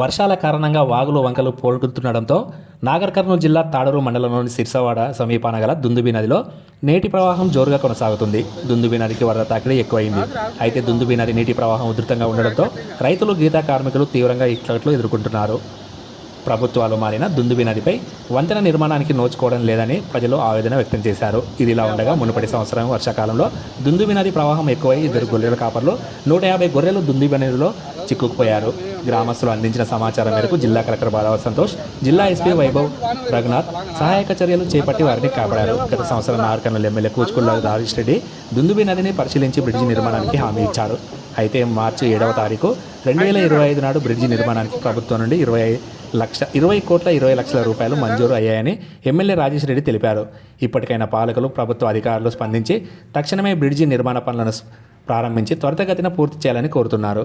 వర్షాల కారణంగా వాగులు వంకలు పోగొడుతుండడంతో నాగర్ కర్నూలు జిల్లా తాడూరు మండలంలోని సిర్సవాడ సమీపాన గల దుందుబి నదిలో నీటి ప్రవాహం జోరుగా కొనసాగుతుంది. దుందుబి నదికి వరద తాకిడి ఎక్కువైంది. అయితే దుందుబి నది నీటి ప్రవాహం ఉధృతంగా ఉండడంతో రైతులు గీతా కార్మికులు తీవ్రంగా ఇక్కట్లు ఎదుర్కొంటున్నారు. ప్రభుత్వాలు మారిన దుందుబి నదిపై వంతెన నిర్మాణానికి నోచుకోవడం లేదని ప్రజలు ఆవేదన వ్యక్తం చేశారు. ఇదిలా ఉండగా మునుపటి సంవత్సరం వర్షాకాలంలో దుందుబి నది ప్రవాహం ఎక్కువై ఇద్దరు గొర్రెల కాపర్లు నూట యాభై గొర్రెలు దుందుబి నదిలో చిక్కుకుపోయారు. గ్రామస్తులు అందించిన సమాచారం మేరకు జిల్లా కలెక్టర్ బాలవ సంతోష్ జిల్లా ఎస్పీ వైభవ్ రఘునాథ్ సహాయక చర్యలు చేపట్టి వారిని కాపాడారు. గత సంవత్సరం నార్కర్నూలు ఎమ్మెల్యే కూచుకుల్ల రాజేష్ రెడ్డి దుందుబి నదిని పరిశీలించి బ్రిడ్జి నిర్మాణానికి హామీ ఇచ్చారు. అయితే మార్చి ఏడవ తారీఖు రెండు వేల ఇరవై ఐదు నాడు బ్రిడ్జి నిర్మాణానికి ప్రభుత్వం నుండి ఇరవై లక్ష ఇరవై కోట్ల ఇరవై లక్షల రూపాయలు మంజూరు అయ్యాయని ఎమ్మెల్యే రాజేష్ రెడ్డి తెలిపారు. ఇప్పటికైనా పాలకులు ప్రభుత్వ అధికారులు స్పందించి తక్షణమే బ్రిడ్జి నిర్మాణ పనులను ప్రారంభించి త్వరితగతిన పూర్తి చేయాలని కోరుతున్నారు.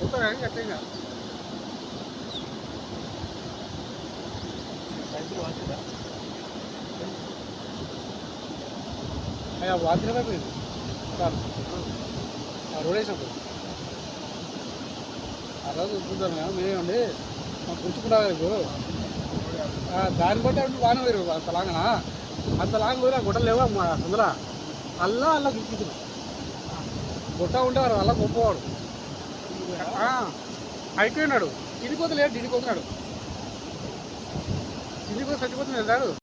పోతారా అట్లా అయ్యా వాతిన వైపు సార్ ఆ రోడ్ వేసినప్పుడు ఆ రోజు చూద్దాం కదా మేమేమండి మాకు గుర్తుకుంటారు ఇప్పుడు ఆ, దాన్ని బట్టి అప్పుడు బాగానే వేరు అంత లాగనా అంత లాంగ్ పోయినా గుట్టలు లేవా మా తొందర అల్లా అల్లా గిరికించిన గుట్ట ఉండేవారు అలా గొప్పవాడు. ఆ, అయిపోయినాడు. తిరిగిపోతే లేడు తిరిగిపోతున్నాడు తిరిగిపోతే చచ్చిపోతున్నాడు